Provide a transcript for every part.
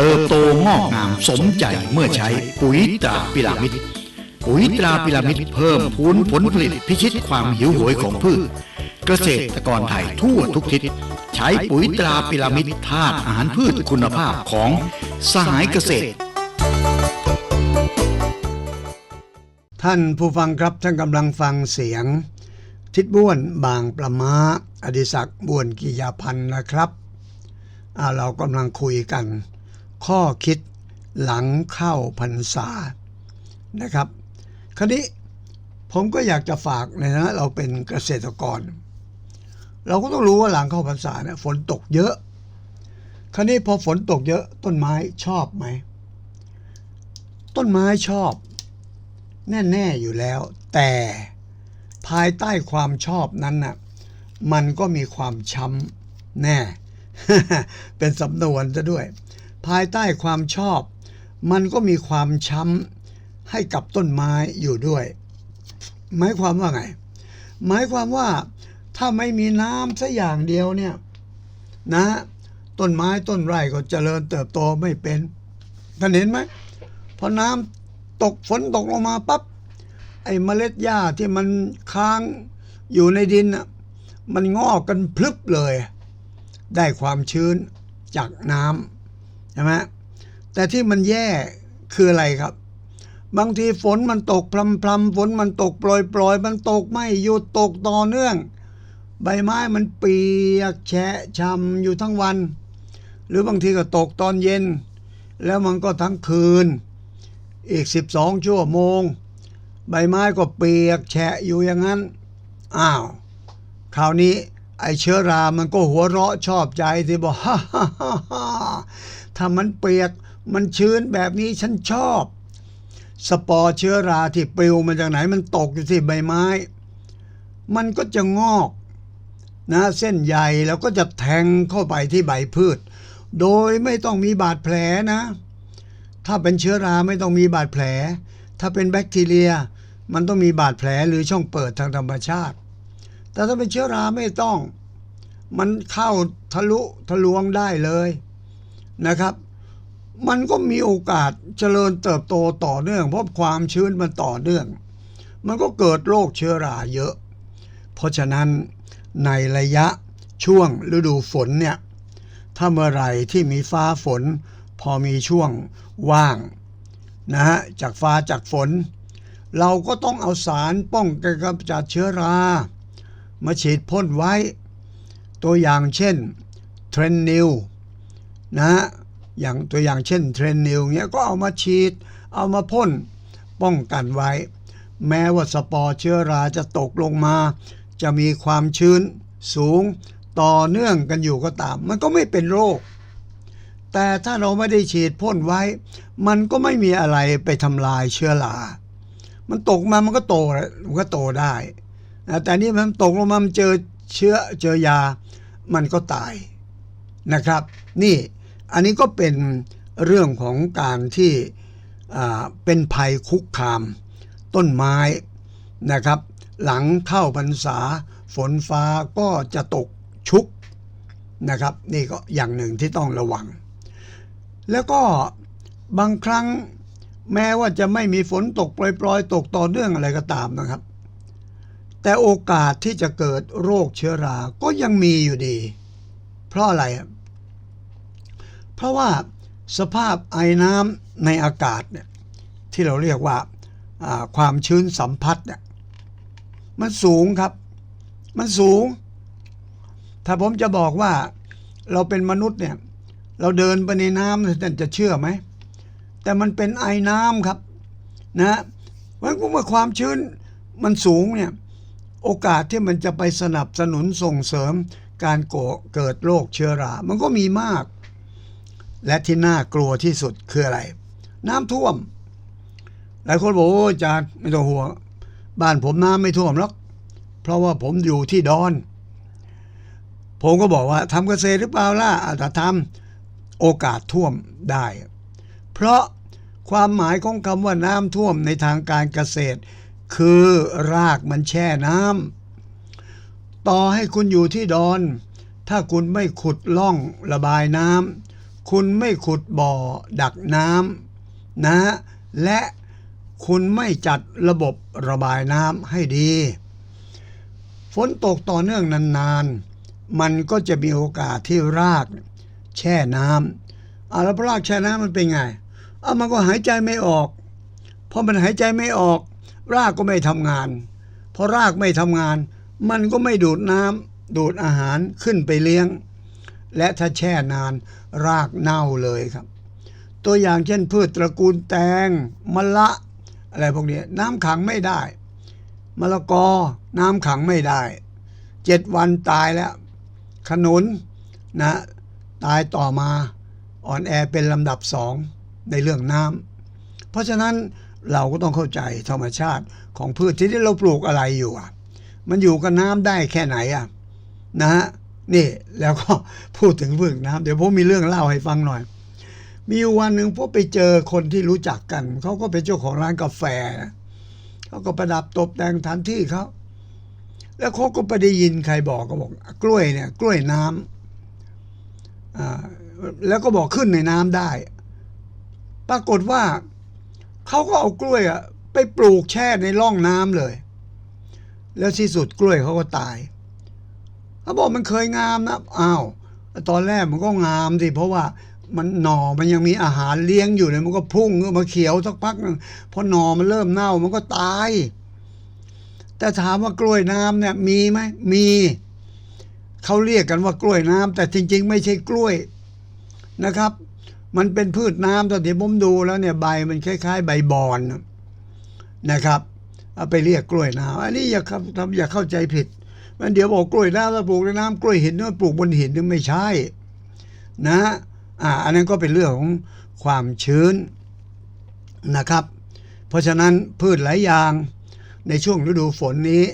เติบโตงอกงามสมใจเมื่อใช้ปุ๋ยตราพิรามิดปุ๋ยตราพิรามิดเพิ่มพูนผลผลิตพิชิตความหิวโหยของพืช เกษตรกรไทยทั่วทุกทิศใช้ปุ๋ยตราพิรามิดธาตุอาหารพืชคุณภาพของสหายเกษตร ท่านผู้ฟังครับท่านกำลังฟังเสียง ทิดบ้วนบางประมาอดิศักบ้วนกิยาพันธ์นะครับเรากำลังคุยกัน ข้อคิดหลังเข้าพรรษานะครับ คราวนี้ผมก็อยากจะฝากในานะเราเป็นเกษตรกร เราก็ต้องรู้ว่าหลังเข้าพรรษาเนี่ยฝนตกเยอะ คราวนี้พอฝนตกเยอะต้นไม้ชอบไหม ต้นไม้ชอบ แน่ๆอยู่แล้ว แต่ภายใต้ความชอบนั้นน่ะมันก็มีความช้ำแน่ เป็นสำนวนซะด้วย ภายใต้ความชอบ มันก็มีความช้ำให้กับต้นไม้อยู่ด้วย หมายความว่าไง หมายความว่าถ้าไม่มีน้ำสักอย่างเดียวเนี่ยนะต้นไม้ต้นไร่ก็เจริญเติบโตไม่เป็นท่านเห็นไหมพอน้ำตกฝนตกลงมาปั๊บไอ้เมล็ดหญ้าที่มันค้างอยู่ในดินน่ะมันงอกกันพลึบเลย ได้ความชื้นจากน้ำ ช่ไหมแต่ที่มันแย่คืออะไรครับ บางทีฝนมันตกพรำพรำๆฝนมันตกปล่อยปล่อยมันตกไม่หยุดตกต่อเนื่อง ใบไม้มันเปียกแฉะช้ำอยู่ทั้งวัน หรือบางทีก็ตกตอนเย็น แล้วมันก็ทั้งคืน อีก 12 ชั่วโมง ใบไม้ก็เปียกแฉะอยู่อย่างนั้น อ้าว คราวนี้ ไอเชื้อรามันก็หัวเราะชอบใจที่บอกฮ่าฮ่าฮ่าถ้ามันเปียกมันชื้นแบบนี้ฉันชอบ สปอร์เชื้อราที่ปลิวมาจากไหนมันตกอยู่ที่ใบไม้ มันก็จะงอกนะเส้นใหญ่แล้วก็จะแทงเข้าไปที่ใบพืช โดยไม่ต้องมีบาดแผลนะ ถ้าเป็นเชื้อราไม่ต้องมีบาดแผล ถ้าเป็นแบคทีเรีย มันต้องมีบาดแผลหรือช่องเปิดทางธรรมชาติ แต่ถ้าเป็นเชื้อราไม่ต้อง มันเข้าทะลุทะลวงได้เลยนะครับ มันก็มีโอกาสเจริญเติบโตต่อเนื่อง เพราะความชื้นมันต่อเนื่อง มันก็เกิดโรคเชื้อราเยอะ เพราะฉะนั้นในระยะช่วงฤดูฝนเนี่ยถ้าเมื่อไหร่ที่มีฟ้าฝน พอมีช่วงว่างนะฮะจากฟ้าจากฝน เราก็ต้องเอาสารป้องกันกำจัดเชื้อรา มาฉีดพ่นไว้ ตัวอย่างเช่นเทรนนิวนะฮะอย่างตัวอย่างเช่นเทรนนิวเงี้ยก็เอามาฉีด เอามาพ่นป้องกันไว้ แม้ว่าสปอร์เชื้อราจะตกลงมา จะมีความชื้นสูงต่อเนื่องกันอยู่ก็ตาม มันก็ไม่เป็นโรค แต่ถ้าเราไม่ได้ฉีดพ่นไว้ มันก็ไม่มีอะไรไปทำลายเชื้อรา มันตกมามันก็โตมันก็โตได้ แต่นี่มันตกลงมามันเจอเชื้อเจอยา มันก็ตายนะครับ นี่อันนี้ก็เป็นเรื่องของการที่เป็นภัยคุกคาม ต้นไม้นะครับ หลังเข้าพรรษาฝนฟ้าก็จะตกชุกนะครับ นี่ก็อย่างหนึ่งที่ต้องระวัง แล้วก็บางครั้งแม้ว่าจะไม่มีฝนตกปล่อยๆ ตกต่อเนื่องอะไรก็ตามนะครับ แต่โอกาสที่จะเกิดโรคเชื้อรา ก็ยังมีอยู่ดี เพราะอะไร เพราะว่าสภาพไอน้ำในอากาศเนี่ยที่เราเรียกว่าความชื้นสัมผัสเนี่ยมันสูงครับ มันสูง ถ้าผมจะบอกว่าเราเป็นมนุษย์เนี่ย เราเดินไปในน้ำท่านจะเชื่อไหม แต่มันเป็นไอน้ำครับ นะมันก็เมื่อความชื้นมันสูงเนี่ย โอกาสที่มันจะไปสนับสนุนส่งเสริมการโกเกิดโรคเชื้อรา มันก็มีมาก และที่น่ากลัวที่สุดคืออะไร น้ำท่วม หลายคนบอกโอ้อาจารย์ไม่ต้องห่วงบ้านผมน้ำไม่ท่วมหรอกเพราะว่าผมอยู่ที่ดอน ผมก็บอกว่าทำเกษตรหรือเปล่าล่ะอะถ้าทำโอกาสท่วมได้ เพราะความหมายของคำว่าน้ำท่วมในทางการเกษตร คือรากมันแช่น้ำต่อให้คุณอยู่ที่ดอน ถ้าคุณไม่ขุดล่องระบายน้ำคุณไม่ขุดบ่อดักน้ำนะ และคุณไม่จัดระบบระบายน้ำให้ดี ฝนตกต่อเนื่องนานๆ มันก็จะมีโอกาสที่รากแช่น้ำอาแล้วรากแช่น้ำมันเป็นไงเอามันก็หายใจไม่ออกเพราะมันหายใจไม่ออก รากก็ไม่ทำงานพอรากไม่ทำงาน มันก็ไม่ดูดน้ำดูดอาหารขึ้นไปเลี้ยง และถ้าแช่นานรากเน่าเลยครับ ตัวอย่างเช่นพืชตระกูลแตงมะละ อะไรพวกนี้น้ำขังไม่ได้มะละกอน้ำขังไม่ได้เจ็ดวันตายแล้ว ขนุนนะตายต่อมาอ่อนแอเป็นลำดับสองในเรื่องน้ำเพราะฉะนั้น เราก็ต้องเข้าใจธรรมชาติของพืชที่ที่เราปลูกอะไรอยู่อะ มันอยู่กับน้ำได้แค่ไหนอะนะฮะนี่แล้วก็พูดถึงพืชน้ำเดี๋ยวผมมีเรื่องเล่าให้ฟังหน่อย มีวันหนึ่งพวกไปเจอคนที่รู้จักกันเขาก็เป็นเจ้าของร้านกาแฟเขาก็ประดับตกแต่งสถานที่เขาแล้วเขาก็ไปได้ยินใครบอกก็บอก กล้วยเนี่ย กล้วยน้ำอ่าแล้วก็บอกขึ้นในน้ำได้ ปรากฏว่า เขาก็เอากล้วยอะไปปลูกแช่ในร่องน้ำเลย แล้วที่สุดกล้วยเขาก็ตายเขาบอกมันเคยงามนะอ้าวตอนแรกมันก็งามสิเพราะว่ามันหน่อมันยังมีอาหารเลี้ยงอยู่เลยมันก็พุ่งขึ้นมาเขียวสักพักหนึงพอหน่อมันเริ่มเน่ามันก็ตาย แต่ถามว่ากล้วยน้ำเนี่ยมีไหมมีเขาเรียกกันว่ากล้วยน้ำแต่จริง ๆ ไม่ใช่กล้วยนะครับ มันเป็นพืชน้ำตอนที่ผมดูแล้วเนี่ยใบมันคล้าย ๆ ใบบอนนะครับเอาไปเรียกกล้วยน้ำอันนี้อย่าครับทำอย่าเข้าใจผิด มันเดี๋ยวบอกกล้วยน้ำแล้วปลูกในน้ำกล้วยหินเนี่ยปลูกบนหินนี่ไม่ใช่ นะอ่าอันนั้นก็เป็นเรื่องของความชื้นนะครับ เพราะฉะนั้นพืชหลายอย่างในช่วงฤดูฝนนี้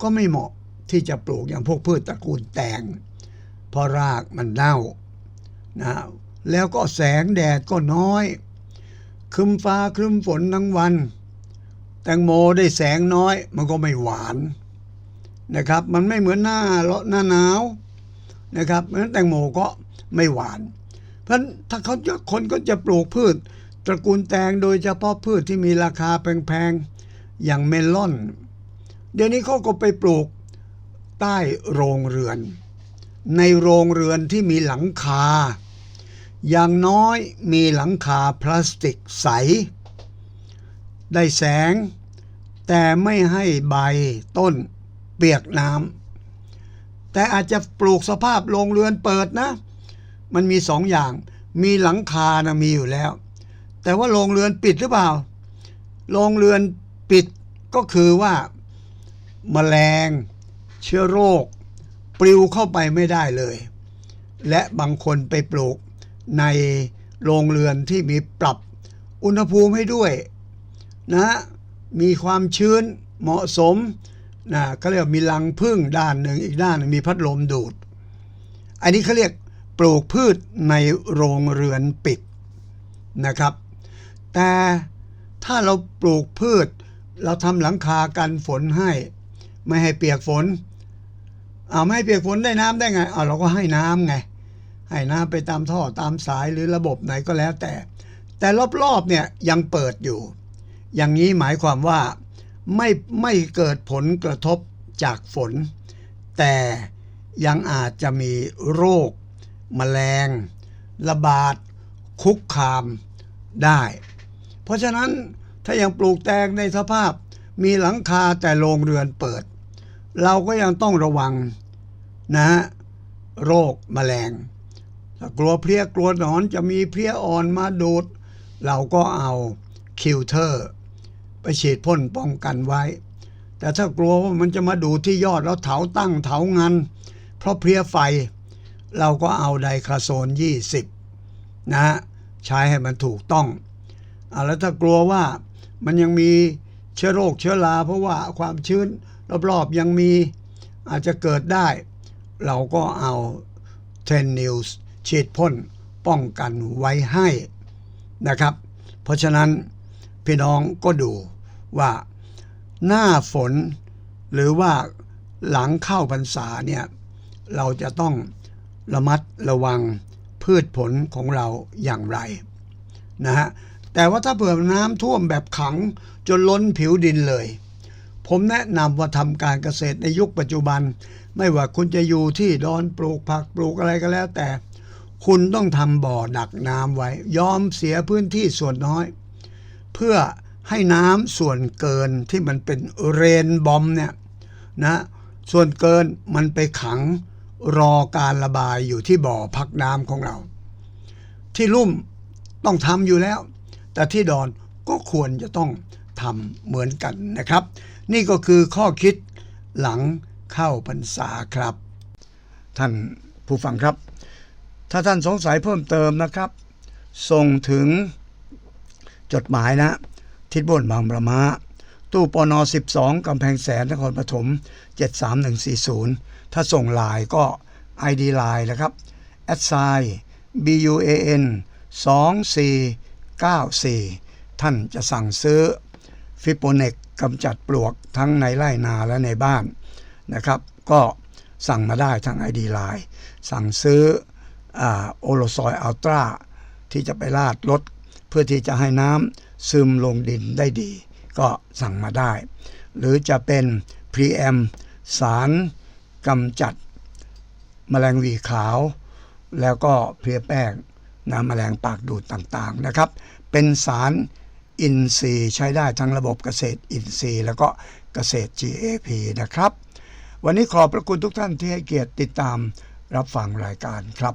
ก็ไม่เหมาะที่จะปลูกอย่างพวกพืชตระกูลแตงเพราะรากมันเน่านะ แล้วก็แสงแดดก็น้อย ครึมฟ้าครึมฝนทั้งวัน แตงโมได้แสงน้อย มันก็ไม่หวานนะครับ มันไม่เหมือนหน้าเลาะหน้าหนาวนะครับเพราะฉะนั้นแตงโมก็ไม่หวาน เพราะถ้าเขาจะคนก็จะปลูกพืช ตระกูลแตงโดยเฉพาะพืชที่มีราคาแพงๆอย่างเมลอน เดี๋ยวนี้เขาก็ไปปลูกใต้โรงเรือน ในโรงเรือนที่มีหลังคา อย่างน้อยมีหลังคาพลาสติกใส ได้แสง แต่ไม่ให้ใบต้นเปียกน้ำแต่อาจจะปลูกสภาพโรงเรือนเปิดนะ มันมีสองอย่าง มีหลังคานะมีอยู่แล้ว แต่ว่าโรงเรือนปิดหรือเปล่า โรงเรือนปิดก็คือว่าแมลง เชื้อโรค ปลิวเข้าไปไม่ได้เลย และบางคนไปปลูก ในโรงเรือนที่มีปรับอุณหภูมิให้ด้วยนะมีความชื้นเหมาะสมนะก็เรียกว่ามีรังพึ่งด้านหนึ่งอีกด้านนึงมีพัดลมดูด อันนี้เขาเรียกปลูกพืชในโรงเรือนปิดนะครับ แต่ถ้าเราปลูกพืช เราทำหลังคากันฝนให้ ไม่ให้เปียกฝนเอาไม่ให้เปียกฝนได้น้ำได้ไงเอาเราก็ให้น้ำไง ให้น้ำไปตามท่อตามสายหรือระบบไหนก็แล้วแต่ แต่รอบๆเนี่ยยังเปิดอยู่ อย่างนี้หมายความว่าไม่ไม่เกิดผลกระทบจากฝน แต่ยังอาจจะมีโรคแมลง ระบาด คุกคามได้ เพราะฉะนั้นถ้ายังปลูกแตงในสภาพมีหลังคาแต่โรงเรือนเปิด เราก็ยังต้องระวังนะฮะโรคแมลง ถ้ากลัวเพลี้ยกลัวหนอนจะมีเพลี้ยอ่อนมาดูด เราก็เอาคิวเทอร์ไปฉีดพ่นป้องกันไว้ แต่ถ้ากลัวว่ามันจะมาดูดที่ยอดแล้วเถาตั้งเถางัน เพราะเพลี้ยไฟ เราก็เอาไดคาโซน 20 นะฮะใช้ให้มันถูกต้องอะแล้วถ้ากลัวว่ามันยังมีเชื้อโรคเชื้อราเพราะว่าความชื้นรอบๆยังมีอาจจะเกิดได้ เราก็เอาเทนนิว ฉีดพ่นป้องกันไว้ให้นะครับ เพราะฉะนั้นพี่น้องก็ดูว่าหน้าฝนหรือว่าหลังเข้าพรรษาเนี่ยเราจะต้องระมัดระวังพืชผลของเราอย่างไรนะฮะแต่ว่าถ้าเผื่อน้ำท่วมแบบขังจนล้นผิวดินเลย ผมแนะนำว่าทำการเกษตรในยุคปัจจุบัน ไม่ว่าคุณจะอยู่ที่ดอนปลูกผักปลูกอะไรก็แล้วแต่ คุณต้องทำบ่อดักน้ำไว้ ยอมเสียพื้นที่ส่วนน้อย เพื่อให้น้ำส่วนเกินที่มันเป็นเรนบอมเนี่ยนะส่วนเกินมันไปขังรอการระบายอยู่ที่บ่อพักน้ำของเรา ที่ลุ่มต้องทำอยู่แล้ว แต่ที่ดอนก็ควรจะต้องทำเหมือนกันนะครับ นี่ก็คือข้อคิดหลังเข้าพรรษาครับ ท่านผู้ฟังครับ ถ้าท่านสงสัยเพิ่มเติมนะครับ ส่งถึงจดหมายนะ ทิศบนบางประมาตู้ปน12กำแพงแสนนครปฐม73140 ถ้าส่งลน์ก็ ID ไลน์นะครับ a d s i BUAN 2494 ท่านจะสั่งซื้อฟิโปเนกกำจัดปลวกทั้งในไร่นาและในบ้านนะครับ ก็สั่งมาได้ทาง ID ไลน์สั่งซื้อ โอโลซอยอัลตราที่จะไปลาดรถเพื่อที่จะให้น้ำซึมลงดินได้ดี ก็สั่งมาได้ หรือจะเป็นพรีแอมสารกำจัดแมลงวีขาว แล้วก็เพลียแป้งน้ำแมลงปากดูดต่างๆนะครับ เป็นสารอินทรีย์ใช้ได้ทั้งระบบเกษตรอินทรีย์ แล้วก็เกษตร GAP นะครับ วันนี้ขอบพระคุณทุกท่านที่ให้เกียรติติดตามรับฟังรายการครับ